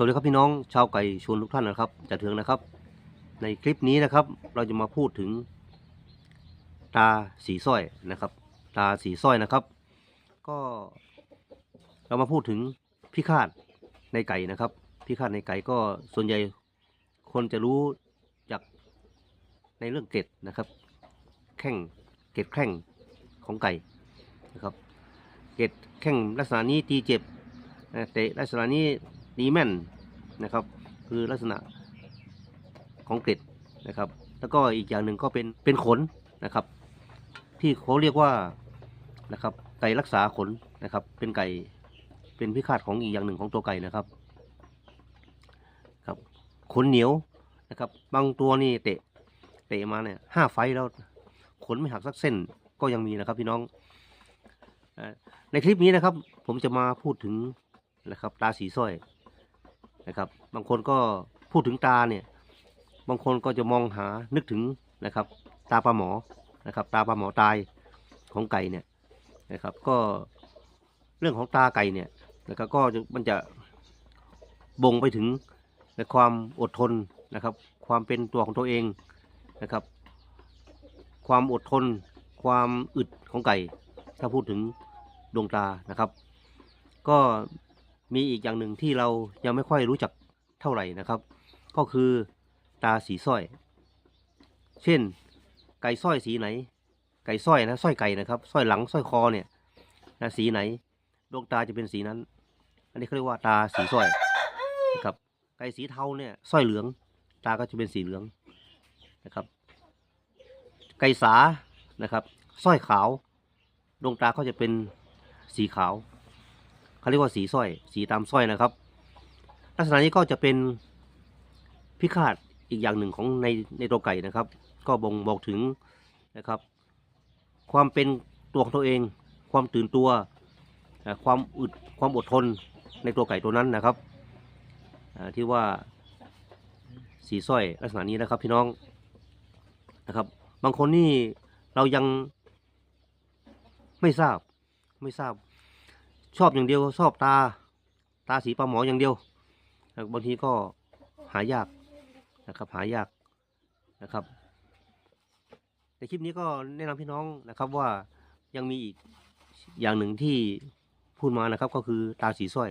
สวัสดีครับพี่น้องชาวไก่ชวนทุกท่านนะครับจะถึงนะครับ ในคลิปนี้นะครับ เราจะมาพูดถึง ตาสีสร้อยนะครับ ตาสีสร้อยนะครับ ก็ เรามาพูดถึงพิฆาตในไก่นะครับ พิฆาตในไก่ก็ส่วนใหญ่คนจะรู้จากในเรื่องเกล็ดนะครับ แข้งเกล็ดแข้งของไก่นะครับ เกล็ดแข้งลักษณะนี้ตีเจ็บเอ่อเตะลักษณะนี้ ตีแม่นนะครับ คือลักษณะของเกล็ดนะครับ แล้วก็อีกอย่างหนึ่งก็เป็นเป็นขนนะครับ ที่เขาเรียกว่านะครับ ไก่รักษาขนนะครับ เป็นไก่เป็นพิฆาตของอีกอย่างหนึ่งของตัวไก่นะครับ ครับขนเหนียวนะครับ บางตัวนี่เตะเตะมาเนี่ยห้าไฟแล้วขนไม่หักสักเส้นก็ยังมีนะครับ พี่น้องในคลิปนี้นะครับ ผมจะมาพูดถึงนะครับตาสีสร้อย นะครับ บางคนก็พูดถึงตาเนี่ย บางคนก็จะมองหานึกถึงนะครับ ตาปลาหมอนะครับ ตาปลาหมอตายของไก่เนี่ยนะครับ ก็เรื่องของตาไก่เนี่ยนะครับก็มันจะบ่งไปถึงในความอดทนนะครับ ความเป็นตัวของตัวเองนะครับ ความอดทน ความอึดของไก่ ถ้าพูดถึงดวงตานะครับ ก็ มีอีกอย่างหนึ่งที่เรายังไม่ค่อยรู้จักเท่าไหร่นะครับ ก็คือตาสีสร้อย เช่น ไก่สร้อยสีไหน ไก่สร้อยนะสร้อยไก่นะครับสร้อยหลังสร้อยคอเนี่ยนะสีไหนดวงตาจะเป็นสีนั้น อันนี้เขาเรียกว่าตาสีสร้อยนะครับไก่สีเทาเนี่ยสร้อยเหลือง ตาก็จะเป็นสีเหลืองนะครับ ไก่สานะครับสร้อยขาวดวงตาก็จะเป็นสีขาว เขาเรียกว่าสีสร้อย สีตามสร้อยนะครับ ลักษณะนี้ก็จะเป็นพิฆาตอีกอย่างหนึ่งของในในตัวไก่นะครับ ก็บ่งบอกถึงนะครับ ความเป็นตัวของตัวเอง ความตื่นตัว ความอึดความอดทนในตัวไก่ตัวนั้นนะครับที่ว่าสีสร้อยลักษณะนี้นะครับพี่น้องนะครับ บางคนนี่เรายังไม่ทราบไม่ทราบ ชอบอย่างเดียวชอบตา ตาสีปลาหมออย่างเดียวบางทีก็หายากนะครับหายากนะครับในคลิปนี้ก็แนะนำพี่น้องนะครับว่ายังมีอีกอย่างหนึ่งที่พูดมานะครับก็คือตาสีสร้อย